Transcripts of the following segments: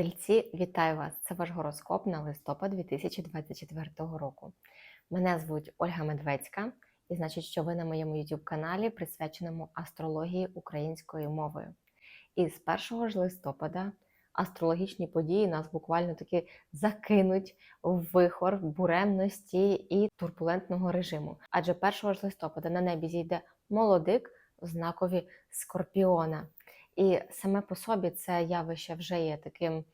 Тельці, вітаю вас! Це ваш гороскоп на листопад 2024 року. Мене звуть Ольга Медведська, і значить, що ви на моєму YouTube каналі присвяченому астрології українською мовою. І з 1 ж листопада астрологічні події нас буквально таки закинуть в вихор буремності і турбулентного режиму. Адже 1 ж листопада на небі зійде молодик в знакові скорпіона. І саме по собі це явище вже є таким,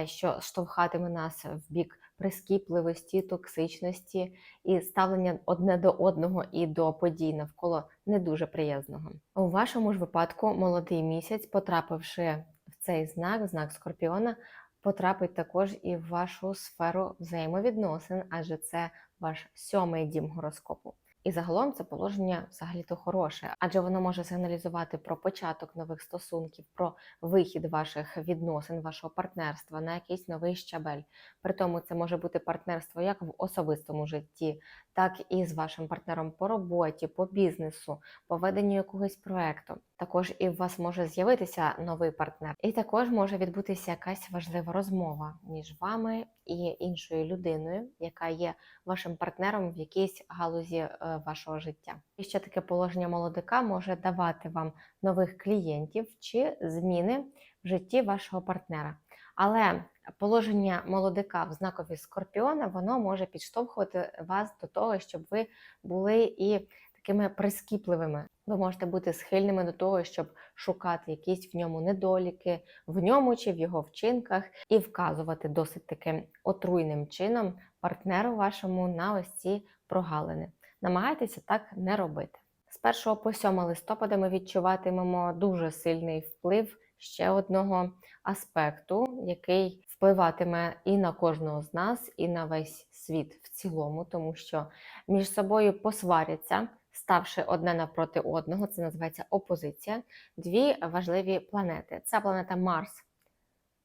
е, що штовхатиме нас в бік прискіпливості, токсичності і ставлення одне до одного і до подій навколо не дуже приязного. У вашому ж випадку молодий місяць, потрапивши в цей знак, знак Скорпіона, потрапить також і в вашу сферу взаємовідносин, адже це ваш сьомий дім гороскопу. І загалом це положення взагалі-то хороше, адже воно може сигналізувати про початок нових стосунків, про вихід ваших відносин, вашого партнерства на якийсь новий щабель. При тому це може бути партнерство як в особистому житті, так і з вашим партнером по роботі, по бізнесу, по веденню якогось проекту. Також і у вас може з'явитися новий партнер, і також може відбутися якась важлива розмова між вами і іншою людиною, яка є вашим партнером в якійсь галузі е, вашого життя. І ще таке положення молодика може давати вам нових клієнтів чи зміни в житті вашого партнера. Але положення молодика в знакові скорпіона воно може підштовхувати вас до того, щоб ви були і такими прискіпливими. Ви можете бути схильними до того, щоб шукати якісь в ньому недоліки, в ньому чи в його вчинках, і вказувати досить таким отруйним чином партнеру вашому на ось ці прогалини. Намагайтеся так не робити. З 1 по 7 листопада ми відчуватимемо дуже сильний вплив ще одного аспекту, який впливатиме і на кожного з нас, і на весь світ в цілому, тому що між собою посваряться, ставши одне напроти одного, це називається опозиція. Дві важливі планети. Це планета Марс.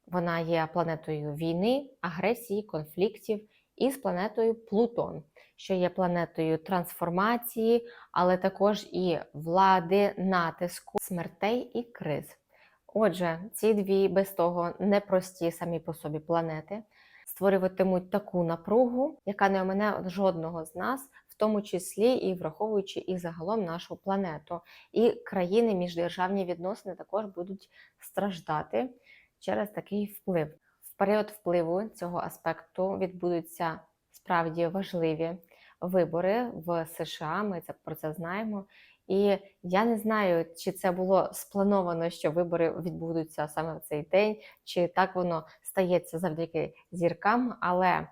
Вона є планетою війни, агресії, конфліктів, і з планетою Плутон, що є планетою трансформації, але також і влади, натиску, смертей і криз. Отже, ці дві без того непрості самі по собі планети створюватимуть таку напругу, яка не омине жодного з нас, в тому числі і враховуючи і загалом нашу планету. І країни, міждержавні відносини також будуть страждати через такий вплив. В період впливу цього аспекту відбудуться справді важливі вибори в США. Ми це про це знаємо. І я не знаю, чи це було сплановано, що вибори відбудуться саме в цей день, чи так воно стається завдяки зіркам. Але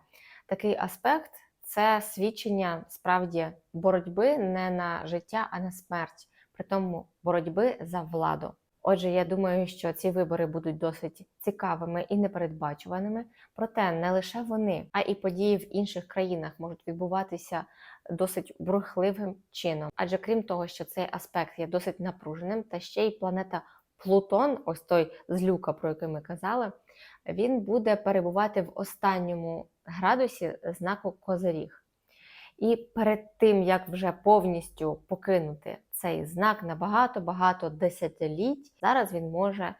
такий аспект це свідчення справді боротьби не на життя, а на смерть, при тому боротьби за владу. Отже, я думаю, що ці вибори будуть досить цікавими і непередбачуваними. Проте не лише вони, а і події в інших країнах можуть відбуватися досить бурхливим чином. Адже крім того, що цей аспект є досить напруженим, та ще й планета Плутон, ось той злюка, про який ми казали, він буде перебувати в останньому градусі знаку Козиріг. І перед тим, як вже повністю покинути цей знак на багато-багато десятиліть, зараз він може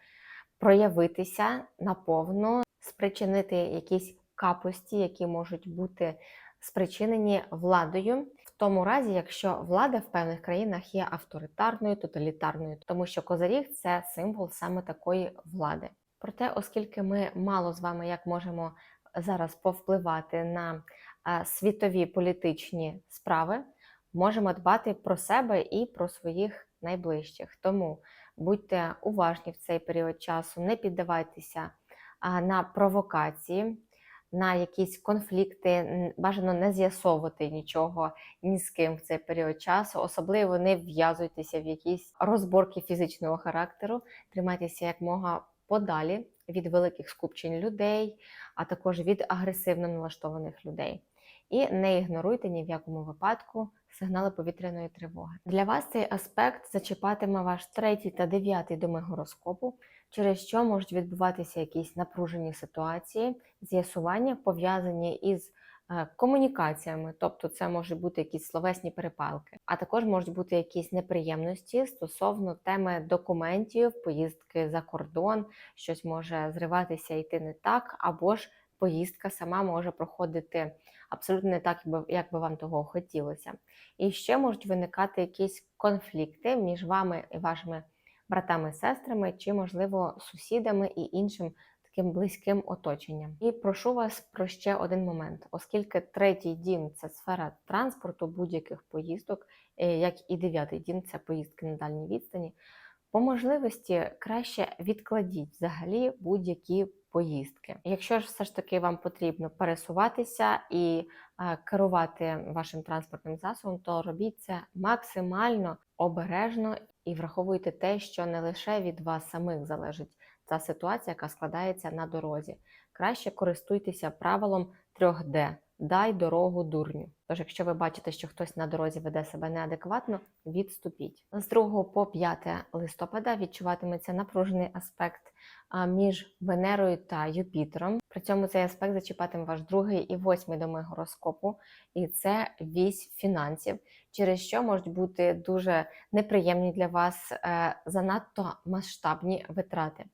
проявитися наповно, спричинити якісь капості, які можуть бути спричинені владою. В тому разі, якщо влада в певних країнах є авторитарною, тоталітарною, тому що козаріг це символ саме такої влади. Проте, оскільки ми мало з вами як можемо зараз повпливати на світові політичні справи, можемо дбати про себе і про своїх найближчих. Тому будьте уважні в цей період часу, не піддавайтеся на провокації, на якісь конфлікти, бажано не з'ясовувати нічого ні з ким в цей період часу, особливо не вв'язуйтеся в якісь розборки фізичного характеру, тримайтеся якмога подалі від великих скупчень людей, а також від агресивно налаштованих людей і не ігноруйте ні в якому випадку сигнали повітряної тривоги. Для вас цей аспект зачіпатиме ваш третій та дев'ятий доми гороскопу, через що можуть відбуватися якісь напружені ситуації, з'ясування пов'язані із комунікаціями, тобто це можуть бути якісь словесні перепалки, а також можуть бути якісь неприємності стосовно теми документів, поїздки за кордон, щось може зриватися йти не так, або ж поїздка сама може проходити абсолютно не так, як би вам того хотілося. І ще можуть виникати якісь конфлікти між вами і вашими братами, сестрами, чи, можливо, сусідами і іншим таким близьким оточенням. І прошу вас про ще один момент, оскільки третій дім це сфера транспорту будь-яких поїздок, е, як і дев'ятий дім це поїздки на дальній відстані. По можливості краще відкладіть взагалі будь-які поїздки. Якщо ж все ж таки вам потрібно пересуватися і е, керувати вашим транспортним засобом, то робіть це максимально обережно і враховуйте те, що не лише від вас самих залежить та ситуація, яка складається на дорозі. Краще користуйтеся правилом 3D. Дай дорогу дурню. Тож, якщо ви бачите, що хтось на дорозі веде себе неадекватно, відступіть. З 2 по 5 листопада відчуватиметься напружений аспект між Венерою та Юпітером. При цьому цей аспект зачіпатиме ваш другий і восьмий доми гороскопу, і це вісь фінансів, через що можуть бути дуже неприємні для вас е, занадто масштабні витрати.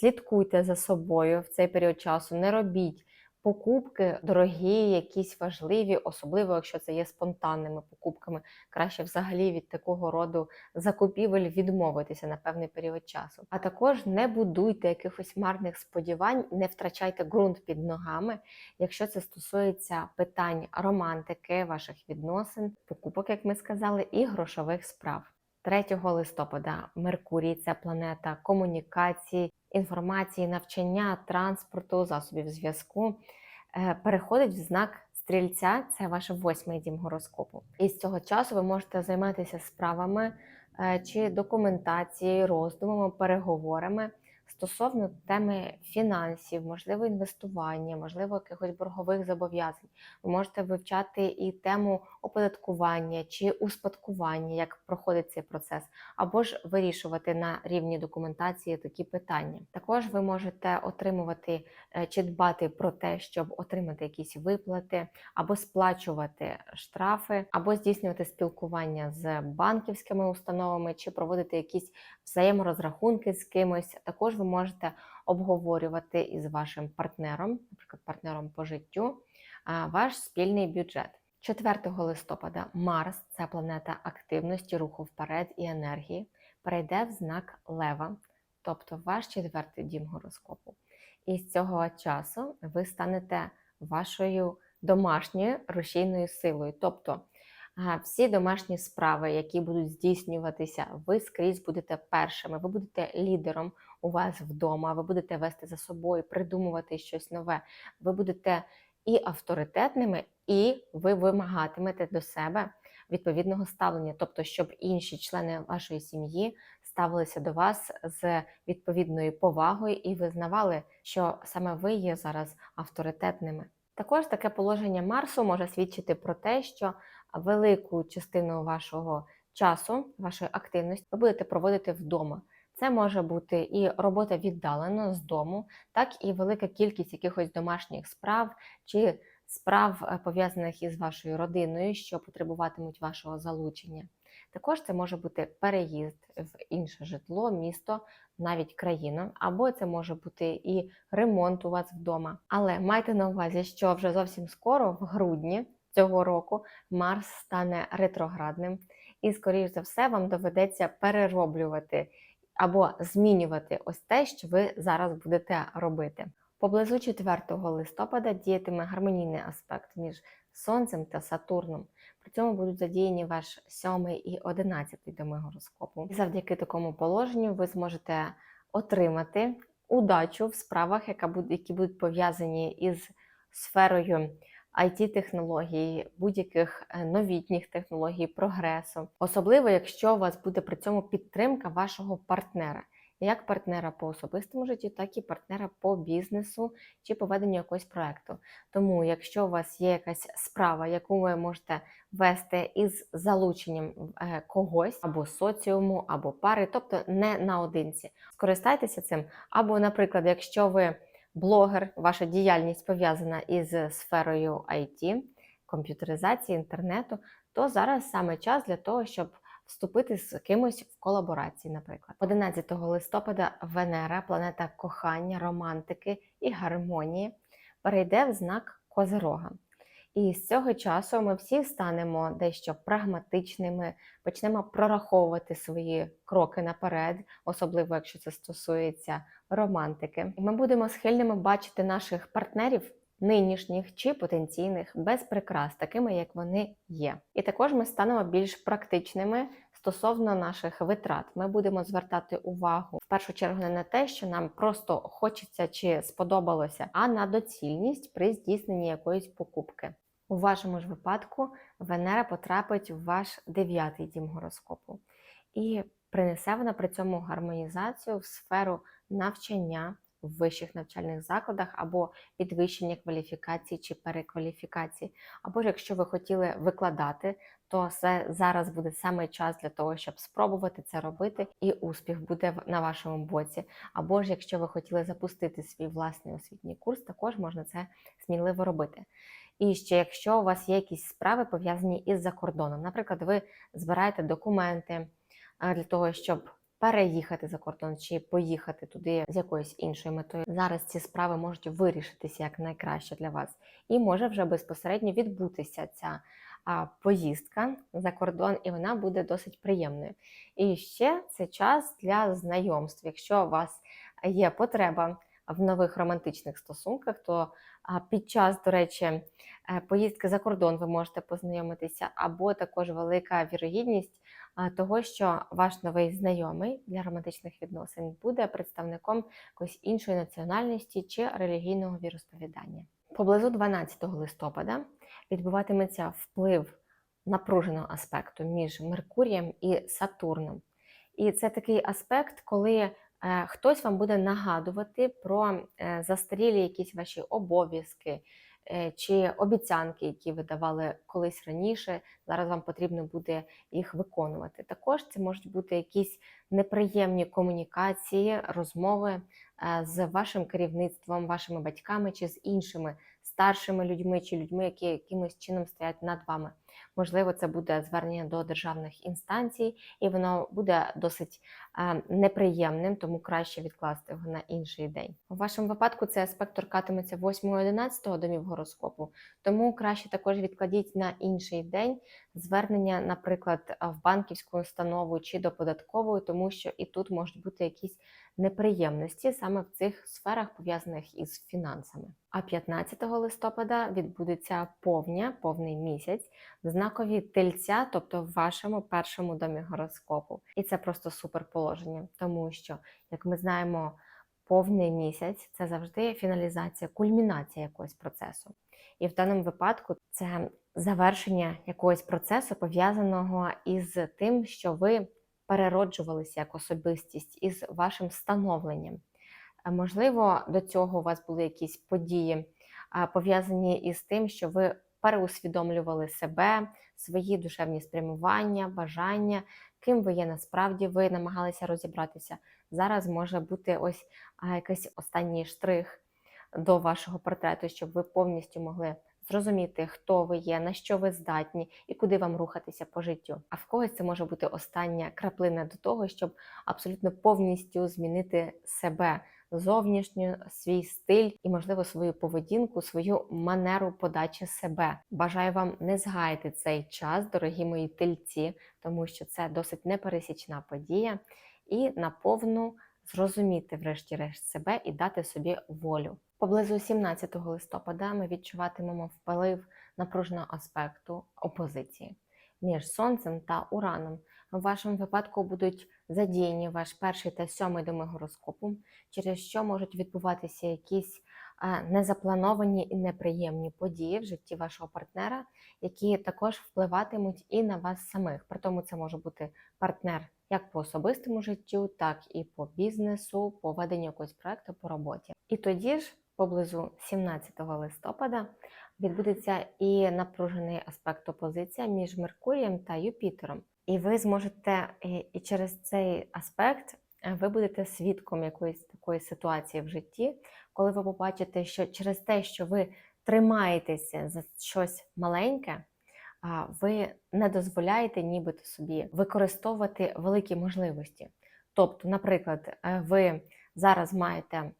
Слідкуйте за собою в цей період часу, не робіть покупки дорогі, якісь важливі, особливо якщо це є спонтанними покупками. Краще взагалі від такого роду закупівель відмовитися на певний період часу. А також не будуйте якихось марних сподівань, не втрачайте ґрунт під ногами, якщо це стосується питань романтики, ваших відносин, покупок, як ми сказали, і грошових справ. 3 листопада Меркурій це планета комунікації, інформації, навчання, транспорту, засобів зв'язку. е, Переходить в знак стрільця, це ваш восьмий дім гороскопу. І з цього часу ви можете займатися справами е, чи документацією, роздумами, переговорами стосовно теми фінансів, можливо, інвестування, можливо, якихось боргових зобов'язань. Ви можете вивчати і тему оподаткування чи успадкування, як проходить цей процес, або ж вирішувати на рівні документації такі питання. Також ви можете отримувати е, чи дбати про те, щоб отримати якісь виплати, або сплачувати штрафи, або здійснювати спілкування з банківськими установами, чи проводити якісь взаєморозрахунки з кимось. Також ви можете обговорювати із вашим партнером, наприклад, партнером по життю, ваш спільний бюджет. 4 листопада Марс, це планета активності, руху вперед і енергії, перейде в знак Лева, тобто ваш четвертий дім гороскопу. І з цього часу ви станете вашою домашньою рушійною силою. Тобто всі домашні справи, які будуть здійснюватися, ви скрізь будете першими, ви будете лідером у вас вдома, ви будете вести за собою, придумувати щось нове. Ви будете і авторитетними, і ви вимагатимете до себе відповідного ставлення, тобто, щоб інші члени вашої сім'ї ставилися до вас з відповідною повагою і визнавали, що саме ви є зараз авторитетними. Також таке положення Марсу може свідчити про те, що велику частину вашого часу, вашої активності ви будете проводити вдома. Це може бути і робота віддалено з дому, так і велика кількість якихось домашніх справ чи справ, е, пов'язаних із вашою родиною, що потребуватимуть вашого залучення. Також це може бути переїзд в інше житло, місто, навіть країну, або це може бути і ремонт у вас вдома. Але майте на увазі, що вже зовсім скоро, в грудні цього року, Марс стане ретроградним, і, скоріш за все, вам доведеться перероблювати або змінювати ось те, що ви зараз будете робити. Поблизу 4 листопада діятиме гармонійний аспект між Сонцем та Сатурном. При цьому будуть задіяні ваш 7 і 11 доми гороскопу. І завдяки такому положенню ви зможете отримати удачу в справах, які будуть пов'язані із сферою IT-технологій, будь-яких е, новітніх технологій, прогресу, особливо якщо у вас буде при цьому підтримка вашого партнера, як партнера по особистому житті, так і партнера по бізнесу чи по веденню якогось проекту. Тому, якщо у вас є якась справа, яку ви можете вести із залученням е, когось або соціуму, або пари, тобто не наодинці, скористайтеся цим. Або, наприклад, якщо ви блогер, ваша діяльність пов'язана із сферою IT, комп'ютеризації, інтернету, то зараз саме час для того, щоб вступити з кимось в колаборації, наприклад. 11 листопада Венера, планета кохання, романтики і гармонії, перейде в знак Козирога. І з цього часу ми всі станемо дещо прагматичними, почнемо прораховувати свої кроки наперед, особливо якщо це стосується романтики. І ми будемо схильними бачити наших партнерів. Нинішніх чи потенційних без прикрас, такими як вони є. І також ми станемо більш практичними стосовно наших витрат. Ми будемо звертати увагу в першу чергу не на те, що нам просто хочеться чи сподобалося, а на доцільність при здійсненні якоїсь покупки. У вашому ж випадку Венера потрапить в ваш дев'ятий дім гороскопу і принесе вона при цьому гармонізацію в сферу навчання в вищих навчальних закладах або підвищення кваліфікації чи перекваліфікації. Або ж якщо ви хотіли викладати, то це зараз буде саме час для того, щоб спробувати це робити, і успіх буде на вашому боці. Або ж якщо ви хотіли запустити свій власний освітній курс, також можна це сміливо робити. І ще якщо у вас є якісь справи пов'язані із закордоном, наприклад, ви збираєте документи для того, щоб переїхати за кордон чи поїхати туди з якоюсь іншою метою. Зараз ці справи можуть вирішитися як найкраще для вас, і може вже безпосередньо відбутися ця поїздка за кордон, і вона буде досить приємною. І ще це час для знайомств. Якщо у вас є потреба в нових романтичних стосунках, то під час, до речі, е, поїздки за кордон ви можете познайомитися, або також велика вірогідність того, що ваш новий знайомий для романтичних відносин буде представником якоїсь іншої національності чи релігійного віросповідання. Поблизу 12 листопада відбуватиметься вплив напруженого аспекту між Меркурієм і Сатурном. І це такий аспект, коли е, хтось вам буде нагадувати про е, застарілі якісь ваші обов'язки, чи обіцянки, які ви давали колись раніше, зараз вам потрібно буде їх виконувати. Також це можуть бути якісь неприємні комунікації, розмови е, з вашим керівництвом, вашими батьками чи з іншими старшими людьми чи людьми, які якимось чином стоять над вами. Можливо, це буде звернення до державних інстанцій, і воно буде досить неприємним, тому краще відкласти його на інший день. У вашому випадку цей аспект торкатиметься 8-11 домів гороскопу, тому краще також відкладіть на інший день звернення, наприклад, в банківську установу чи до податкової, тому що і тут можуть бути якісь неприємності саме в цих сферах, пов'язаних із фінансами. А 15 листопада відбудеться повня, повний місяць знакові тельця, тобто в вашому першому домі гороскопу. І це просто супер положення, тому що, як ми знаємо, повний місяць це завжди фіналізація, кульмінація якогось процесу. І в даному випадку це завершення якогось процесу пов'язаного із тим, що ви перероджувалися як особистість із вашим становленням. Можливо, до цього у вас були якісь події пов'язані із тим, що ви переусвідомлювали себе, свої душевні спрямування, бажання, ким ви є насправді, ви намагалися розібратися. Зараз може бути ось якийсь останній штрих до вашого портрету, щоб ви повністю могли зрозуміти, хто ви є, на що ви здатні і куди вам рухатися по життю. А в когось це може бути остання краплина до того, щоб абсолютно повністю змінити себе. Зовнішню свій стиль і, можливо, свою поведінку, свою манеру подачі себе. Бажаю вам не згаяти цей час, дорогі мої тельці, тому що це досить непересічна подія, і наповну зрозуміти, врешті-решт, себе і дати собі волю. Поблизу 17 листопада ми відчуватимемо вплив напруженого аспекту опозиції між Сонцем та Ураном. В вашому випадку будуть задіяні ваш перший та сьомий доми гороскопу, через що можуть відбуватися якісь незаплановані і неприємні події в житті вашого партнера, які також впливатимуть і на вас самих. При тому це може бути партнер як по особистому життю, так і по бізнесу, по веденню якогось проекту по роботі. І тоді ж поблизу 17 листопада відбудеться і напружений аспект опозиція між Меркурієм та Юпітером. І ви зможете і через цей аспект е, ви будете свідком якоїсь такої ситуації в житті, коли ви побачите, що через те, що ви тримаєтеся за щось маленьке, ви не дозволяєте нібито собі використовувати великі можливості. Тобто, наприклад, е, ви зараз маєте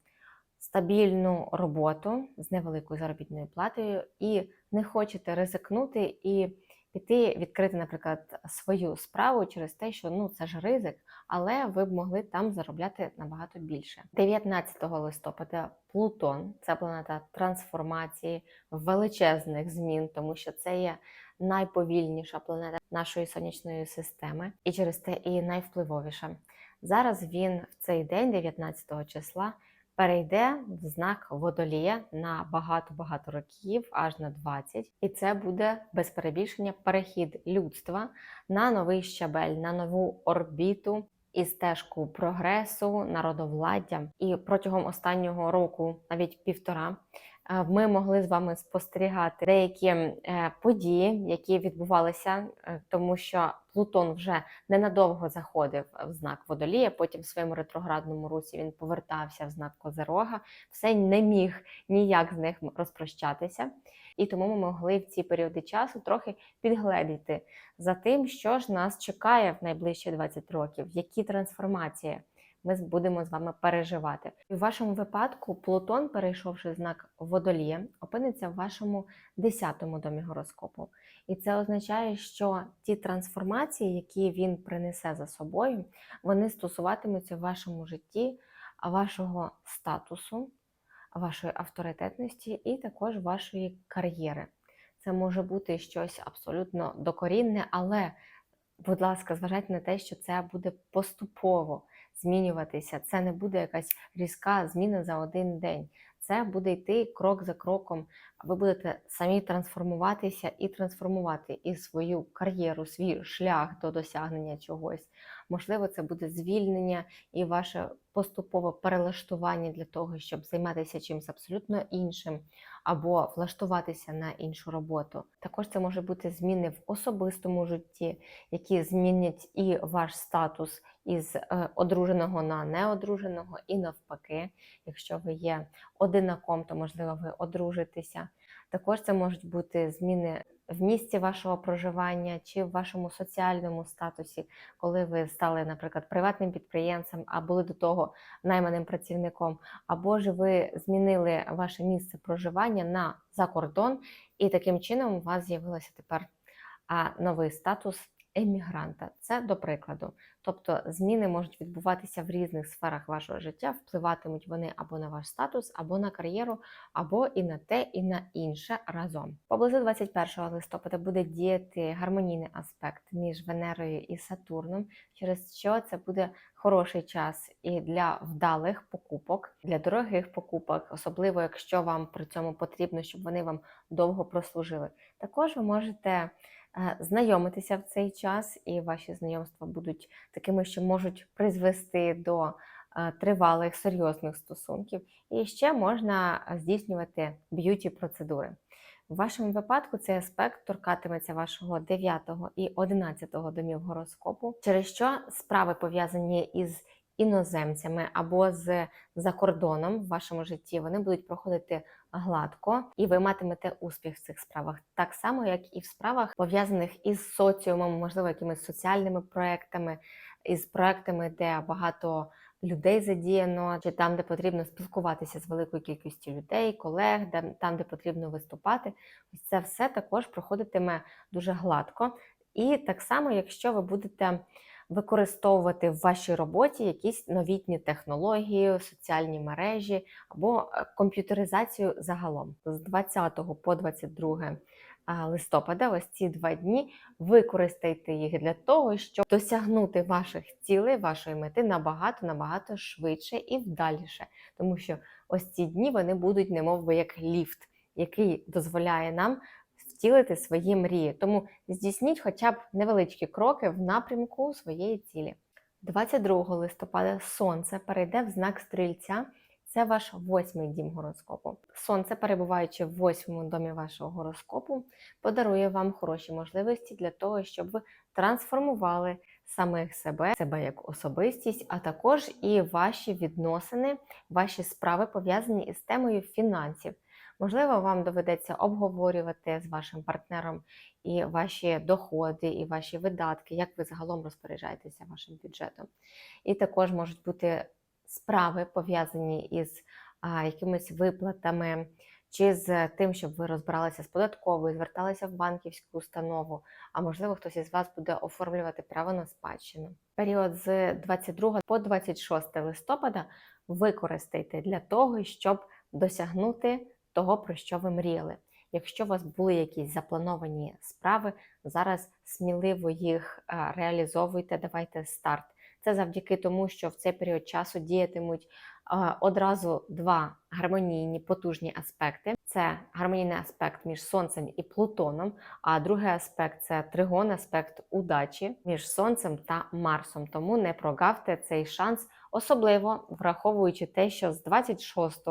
стабільну роботу з невеликою заробітною платою і не хочете ризикнути і піти відкрити, наприклад, свою справу через те, що ну це ж ризик, але ви б могли там заробляти набагато більше. 19 листопада Плутон це планета трансформації величезних змін, тому що це є найповільніша планета нашої сонячної системи, і через те і найвпливовіша. Зараз він в цей день, 19 числа, перейде в знак водолія на багато-багато років, аж на 20. І це буде без перебільшення перехід людства на новий щабель, на нову орбіту і стежку прогресу, народовладдя. І протягом останнього року, навіть півтора, ми могли з вами спостерігати деякі е, події, які відбувалися, е, тому що Плутон вже ненадовго заходив в знак водолія. Потім в своєму ретроградному русі він повертався в знак Козерога, все не міг ніяк з них розпрощатися. І тому ми могли в ці періоди часу трохи підгледіти за тим, що ж нас чекає в найближчі 20 років, які трансформації ми будемо з вами переживати. І в вашому випадку Плутон, перейшовши знак водолія, опиниться в вашому 10-му домі гороскопу. І це означає, що ті трансформації, які він принесе за собою, вони стосуватимуться в вашому житті вашого статусу, вашої авторитетності і також вашої кар'єри. Це може бути щось абсолютно докорінне, але, будь ласка, зважайте на те, що це буде поступово змінюватися. Це не буде якась різка зміна за один день. Це буде йти крок за кроком. Ви будете самі трансформуватися і трансформувати і свою кар'єру, свій шлях до досягнення чогось. Можливо, це буде звільнення і ваше поступове перелаштування для того, щоб займатися чимось абсолютно іншим, або влаштуватися на іншу роботу. Також це може бути зміни в особистому житті, які змінять і ваш статус із е, одруженого на неодруженого, і навпаки, якщо ви є одинаком, то можливо ви одружитеся. Також це можуть бути зміни в місці вашого проживання чи в вашому соціальному статусі, коли ви стали, наприклад, приватним підприємцем, а були до того найманим працівником, або ж ви змінили ваше місце проживання на за кордон, і таким чином у вас з'явилося тепер новий статус емігранта. Це до прикладу. Тобто зміни можуть відбуватися в різних сферах вашого життя, впливатимуть вони або на ваш статус, або на кар'єру, або і на те, і на інше разом. Поблизу 21 листопада буде діяти гармонійний аспект між Венерою і Сатурном, через що це буде хороший час і для вдалих покупок, для дорогих покупок, особливо якщо вам при цьому потрібно, щоб вони вам довго прослужили. Також ви можете. Е, знайомитися в цей час, і ваші знайомства будуть такими, що можуть призвести до е, тривалих серйозних стосунків. І ще можна здійснювати б'юті-процедури. В вашому випадку цей аспект торкатиметься вашого 9 і 11 домів гороскопу, через що справи пов'язані із іноземцями або з за кордоном в вашому житті, вони будуть проходити гладко, і ви матимете успіх в цих справах, так само, як і в справах, пов'язаних із соціумом, можливо, якимись соціальними проектами, із проектами, де багато людей задіяно, чи там, де потрібно спілкуватися з великою кількістю людей, колег, де там, де потрібно виступати. Ось це все також проходитиме дуже гладко. І так само, якщо ви будете використовувати в вашій роботі якісь новітні технології, соціальні мережі або е, комп'ютеризацію загалом. З 20 по 22 листопада, ось ці два дні, використайте їх для того, щоб досягнути ваших цілей, вашої мети набагато набагато швидше і вдаліше. Тому що ось ці дні вони будуть, немов би як ліфт, який дозволяє нам втілити свої мрії. Тому здійсніть хоча б невеличкі кроки в напрямку своєї цілі. 22 листопада Сонце перейде в знак стрільця. Це ваш восьмий дім гороскопу. Сонце, перебуваючи в восьмому домі вашого гороскопу, подарує вам хороші можливості для того, щоб ви трансформували самих себе, себе як особистість, а також і ваші відносини, ваші справи пов'язані із темою фінансів. Можливо, вам доведеться обговорювати з вашим партнером і ваші доходи, і ваші видатки, як ви загалом розпоряджаєтеся вашим бюджетом. І також можуть бути справи пов'язані із а, якимись виплатами, чи з тим, щоб ви розбиралися з податковою, зверталися в банківську установу, а можливо, хтось із вас буде оформлювати право на спадщину. Період з 22 по 26 листопада використайте для того, щоб досягнути того, про що ви мріяли. Якщо у вас були якісь заплановані справи, зараз сміливо їх реалізовуйте, давайте старт. Це завдяки тому, що в цей період часу діятимуть одразу два гармонійні потужні аспекти. Це гармонійний аспект між Сонцем і Плутоном, а другий аспект це тригон, аспект удачі між Сонцем та Марсом. Тому не прогавте цей шанс, особливо враховуючи те, що з 26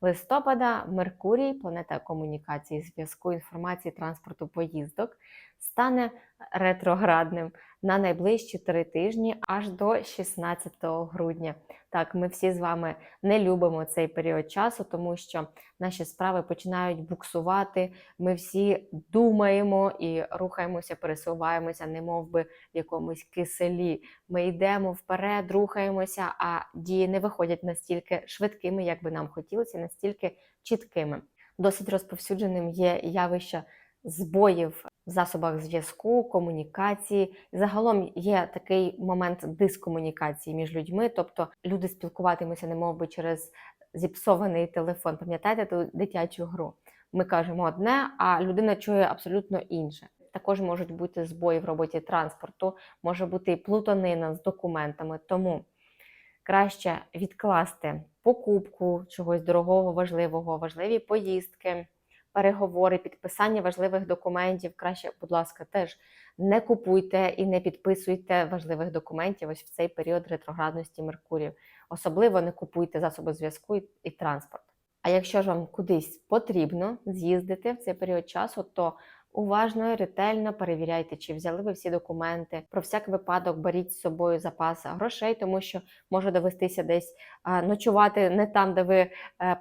листопада Меркурій, планета комунікації, зв'язку, інформації, транспорту, поїздок, стане ретроградним на найближчі три тижні аж до 16 грудня. Так, ми всі з вами не любимо цей період часу, тому що наші справи починають буксувати. Ми всі думаємо і рухаємося, пересуваємося, не би в якомусь киселі. Ми йдемо вперед, рухаємося, а дії не виходять настільки швидкими, як би нам хотілося, настільки чіткими. Досить розповсюдженим є явище збоїв в засобах зв'язку, комунікації. Загалом є такий момент дискомунікації між людьми, тобто люди спілкуватимуться, не би через зіпсований телефон. Пам'ятаєте ту дитячу гру? Ми кажемо одне, а людина чує абсолютно інше. Також можуть бути збої в роботі транспорту, може бути і плутанина з документами. Тому краще відкласти покупку чогось дорогого, важливого, важливі поїздки, переговори, підписання важливих документів. Краще, будь ласка, теж не купуйте і не підписуйте важливих документів ось в цей період ретроградності Меркурію. Особливо не купуйте засоби зв'язку і, транспорт. А якщо ж вам кудись потрібно з'їздити в цей період часу, то уважно ретельно перевіряйте, чи взяли ви всі документи. Про всяк випадок беріть з собою запас грошей, тому що може довестися десь ночувати не там, де ви е,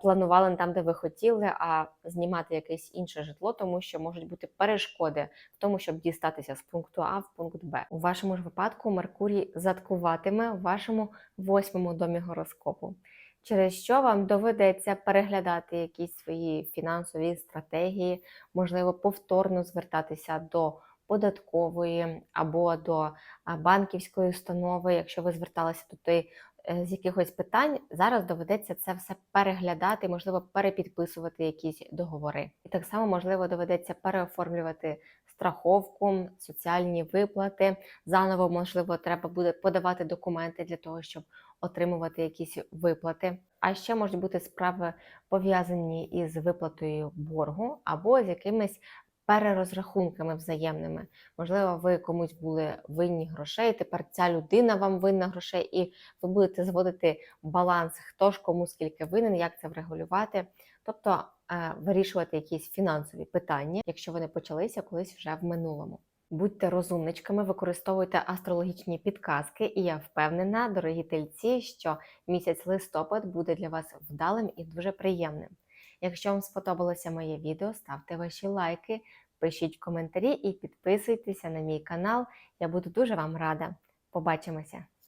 планували, не там, де ви хотіли, а знімати якесь інше житло, тому що можуть бути перешкоди в тому, щоб дістатися з пункту А в пункт Б. У вашому ж випадку Меркурій заткуватиме вашому восьмому домі гороскопу через що вам доведеться переглядати якісь свої фінансові стратегії, можливо, повторно звертатися до податкової або до банківської установи, якщо ви зверталися тої е, з якихось питань, зараз доведеться це все переглядати, можливо, перепідписувати якісь договори. І так само, можливо, доведеться переоформлювати страховку, соціальні виплати. Заново, можливо, треба буде подавати документи для того, щоб отримувати якісь виплати. А ще можуть бути справи пов'язані із виплатою боргу або з якимись перерозрахунками взаємними. Можливо, ви комусь були винні грошей, тепер ця людина вам винна грошей, і ви будете зводити баланс, хто ж кому скільки винен, як це врегулювати. Тобто е, вирішувати якісь фінансові питання, якщо вони почалися колись вже в минулому. Будьте розумничками, використовуйте астрологічні підказки, і я впевнена, дорогі тельці, що місяць листопад буде для вас вдалим і дуже приємним. Якщо вам сподобалося моє відео, ставте ваші лайки, пишіть коментарі і підписуйтеся на мій канал. Я буду дуже вам рада. Побачимося!